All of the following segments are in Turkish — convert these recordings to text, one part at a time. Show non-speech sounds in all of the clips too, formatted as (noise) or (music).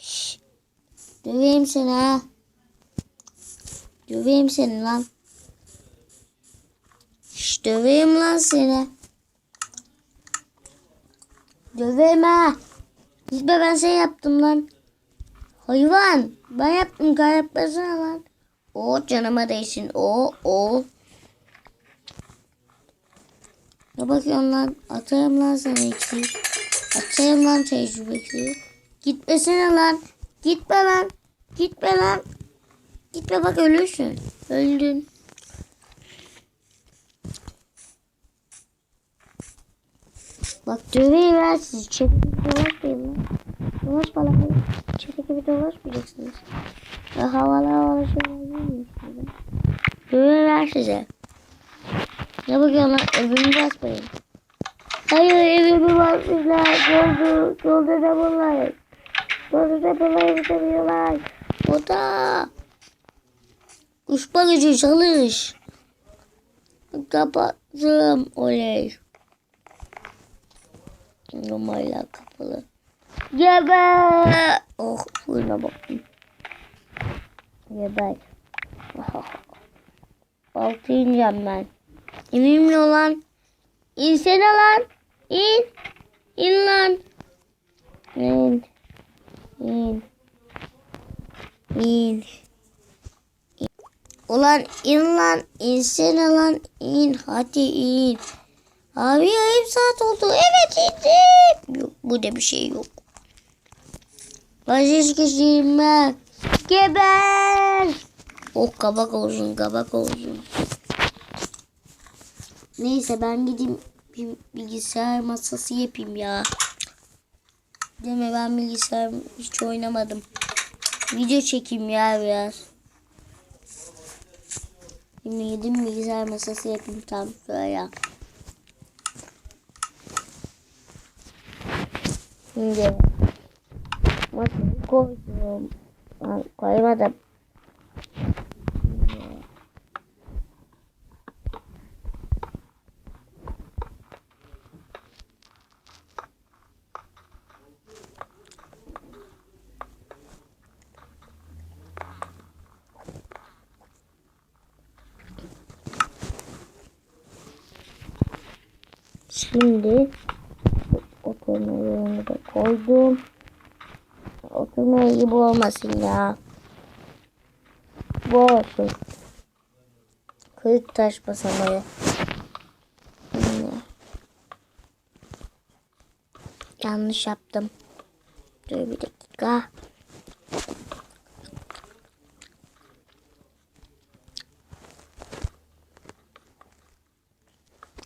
Şşş. Döveyim seni ha. Döveyim seni lan. Şşş döveyim lan seni. Döveyim ha. Gitme ben şey yaptım lan. Hayvan. Ben yaptım kaybetmesene lan. O canıma değsin. O o. Ne bakıyorsun lan? Atayım lan sana içi. Atayım lan tecrübesi. Gitmesene lan. Gitme lan. Gitme lan. Gitme bak ölürsün. Öldün. Bak döveyi ver siz. Çevik gibi dolaşmayın lan. Dolaşmadan çevik gibi dolaşmayacaksınız. Ya havalı havalı şeyler yemiyorsunuz. Döveyi ver size. Ne bakıyorsun lan? Evimi basmayın. Hayır evimi basmışlar. Gördü. Gördü de bunlar. Gördü de bunlar bitemiyorlar. O da. Kuş bakıcı çalış. Kapattım. Oley. Numaralar kapalı. Geber. Oh fırına baktım. Geber. (laughs) Altı ineceğim ben. İneyim lan. İnsene lan. İn. İn lan. İn. İn. İn. Ulan in lan. İnsene lan. İn. Hadi in. Abi yarım saat oldu. Evet indim. Yok burada bir şey yok. Vazgeçilme. Geber. Oh kabak olsun kabak olsun. Neyse ben gideyim bir bilgisayar masası yapayım ya. Mi ben bilgisayar hiç oynamadım. Video çekeyim ya biraz. Şimdi gideyim bilgisayar masası yapayım tam şöyle. Şimdi masayı koydum. Ben koymadım. Şimdi oturma yerine de koydum. Oturma yeri bu olmasın ya. Bu olsun. Kırık taş basamayı. Şimdi. Yanlış yaptım. Dur bir dakika.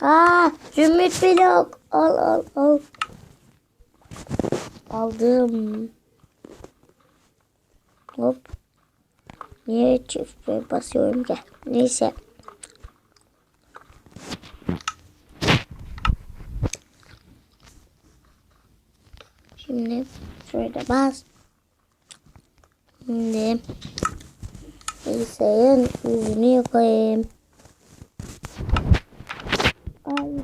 Aa, zümrüt blok. Al al al. Aldım. Hop. Niye çift basıyorum gel. Neyse. Şimdi şöyle bas. Şimdi bilgisayarın yüzünü yakayım.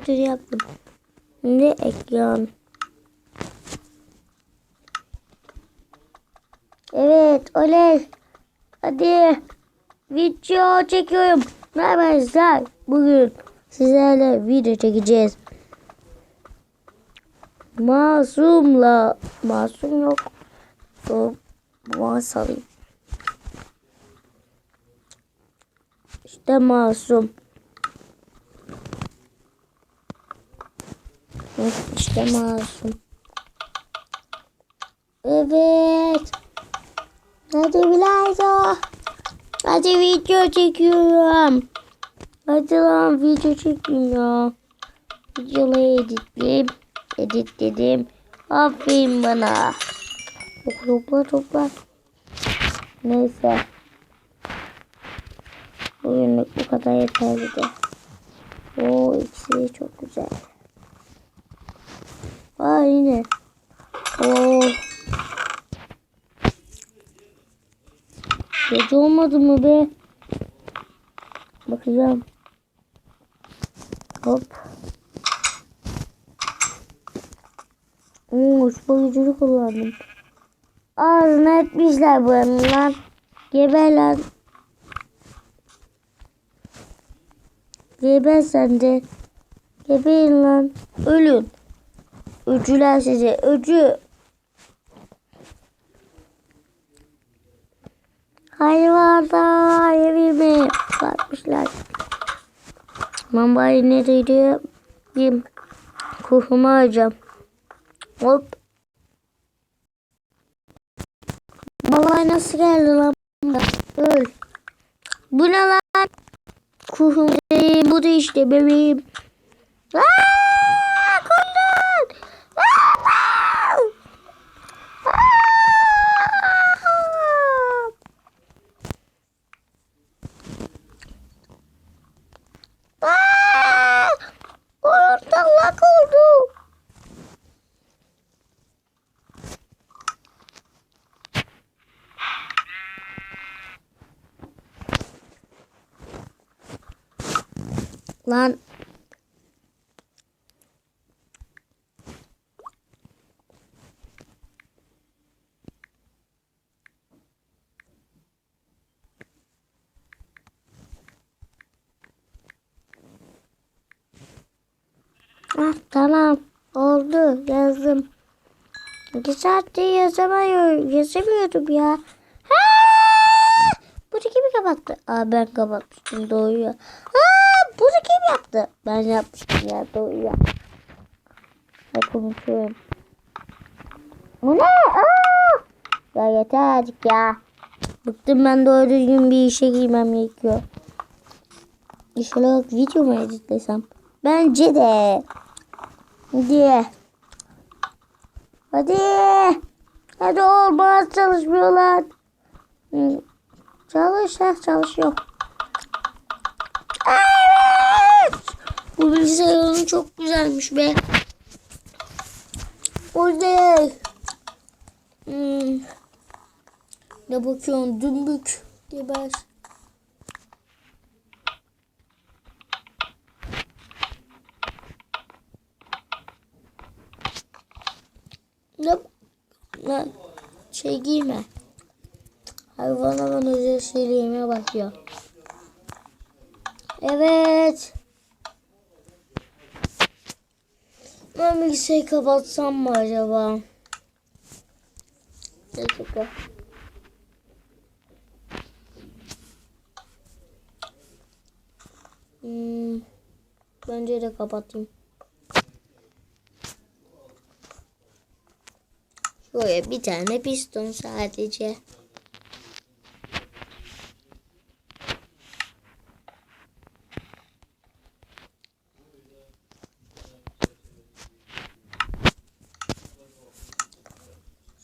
Yüzünü yaptım. Şimdi ekran. Evet oley. Hadi. Video çekiyorum. Ne haber Bugün sizlerle video çekeceğiz. Masumla. Masum yok. So, masalayım. İşte masum. İşte masum. Evet. Hadi Bilayda. Hadi video çekiyorum. Hadi lan video çekeyim ya. Videoları editleyeyim. Edit dedim. Aferin bana. Topla topla. Neyse. Bugünlük bu kadar yeterli de. Oo ikisi çok güzel. Yine. Oo. Gece olmadı mı be? Bakacağım. Hop. Oo, şu gücünü kullandım. ağzına etmişler bu emmi lan. Geber lan. Geber sen de. Geberin lan. Ölün. Öcüler sizi. Öcü. Hayvanlar evime bakmışlar. Mambayı neredeydi? Yiyeyim. Kuhumu alacağım. Hop. Babay nasıl geldi lan? Öl. Bu ne lan? Kuhum bu da işte bebeğim. Aaaa! Lan Ah, tamam. Oldu. Yazdım. İki saattir yazamıyorum. Yazamıyordum ya. Ha! Bu kimi kapattı? Aa ben kapatmıştım. Doğuyor. Ha! Bu da kim yaptı? Ben yapmıştım ya. Doğuyor. Ne konuşuyorum. Bu ne? Ya yeter artık ya. Bıktım ben doğru düzgün bir işe girmem gerekiyor. İnşallah video mu editlesem? Bence de. Hadi. Hadi. Hadi olmaz çalışmıyorlar. Çalış ha çalışıyor. Evet. Bu bilgisayar oyunu çok güzelmiş be. Oley. Hmm. Ne bakıyorsun dümbük geber. Ne? Ne? Şey giyme. Hayvan hemen özel şeylerime bakıyor. Evet. Ben bilgisayarı kapatsam mı acaba? Bir dakika. Hmm, bence de kapatayım. Şöyle bir tane piston sadece.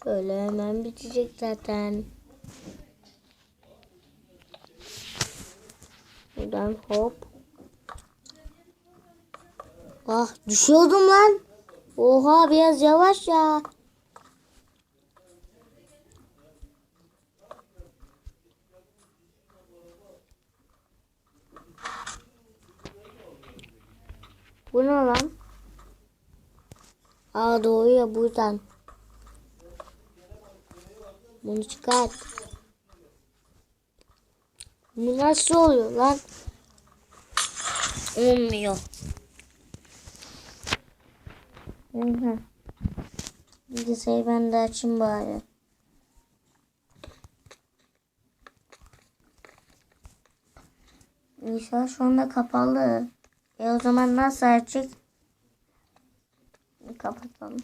Şöyle bitecek zaten. Buradan hop. Ah düşüyordum lan. Oha biraz yavaş ya. Bu ne lan? Aa doğru ya buradan. Bunu çıkart. Bu nasıl oluyor lan? Olmuyor. Hı. Bilgisayarı ben de açayım bari. İnşallah şu anda kapalı. E o zaman nasıl açık? Kapatalım.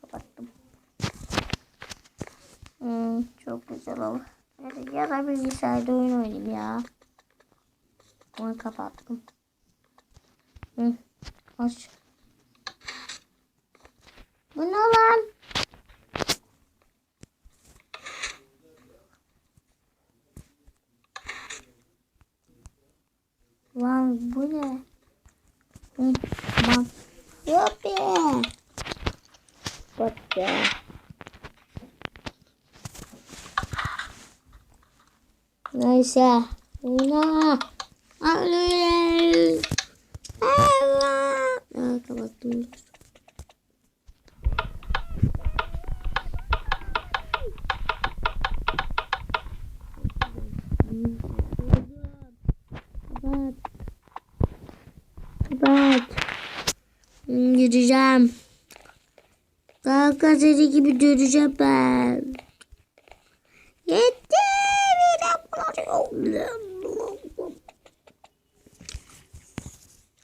Kapattım. Hmm, çok güzel olur. Ya da bilgisayarda oyun oynayayım ya. Onu kapattım. Hı, aç. Bu ne lan? Lan bu ne? Hı, bak. Yuppi. Neyse. Una. Alıyoruz. Allah. Aa, kapattım. Kapat. Kapat. Yürüyeceğim. Kalka seni gibi döneceğim ben.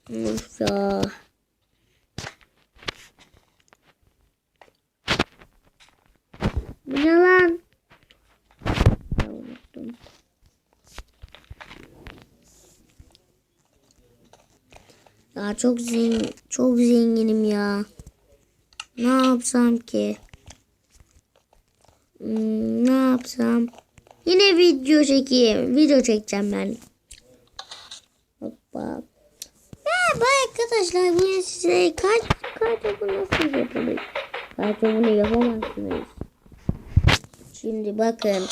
Of ya. Bu ne lan? Ya unuttum. Ya çok zengin, çok zenginim ya. Ne yapsam ki? Hmm, ne yapsam? Yine video çekeyim. Video çekeceğim ben. Hoppa. Merhaba arkadaşlar. Bugün size kaç kartopu nasıl yapılır? Kartopunu yapamazsınız. Şimdi bakın.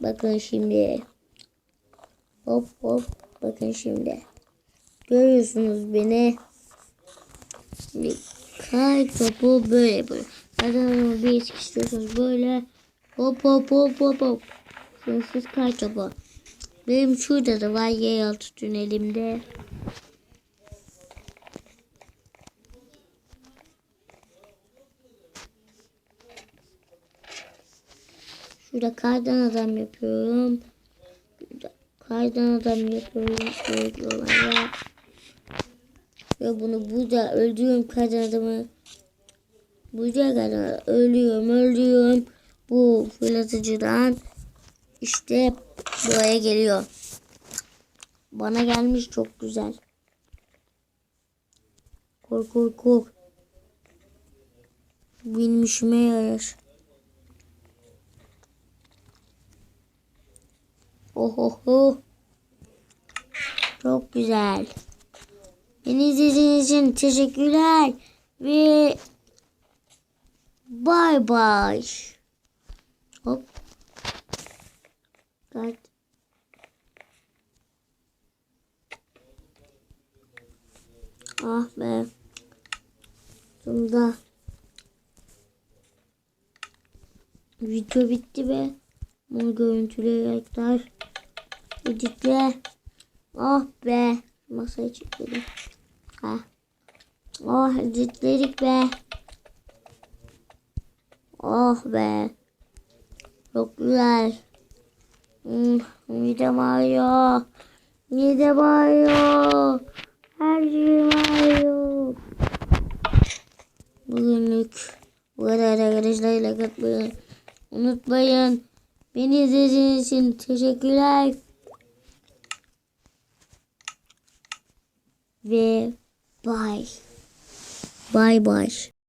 Bakın şimdi. Hop hop. Bakın şimdi. Görüyorsunuz beni. Şimdi kay topu böyle böyle. Zaten bir istiyorsanız böyle. Hop hop hop hop hop. Sınırsız kay topu. Benim şurada da var yeraltı tünelimde. Şurada kardan adam yapıyorum. Burada kardan adam yapıyorum. Olarak. Ve bunu burada öldürüyorum kardan adamı. Burada adamı ölüyorum öldürüyorum. Bu fırlatıcıdan işte buraya geliyor. Bana gelmiş çok güzel. Kork kork kork. Benim işime yarar. Ohoho. Çok güzel. Beni izlediğiniz için teşekkürler. Ve bay bay. Hop. Kaç. Ah be. Sonunda video bitti be. Bunu görüntüleyerekler. Editle. Ah be. Masaya çıkmadım. Ha. Oh editledik be. Oh be. Çok güzel. Hmm, midem ağrıyor. Midem ağrıyor. Her şeyim ağrıyor. Bugünlük bu kadar arkadaşlar. Unutmayın. Beni izlediğiniz için teşekkürler. Ve bye. Bye bye.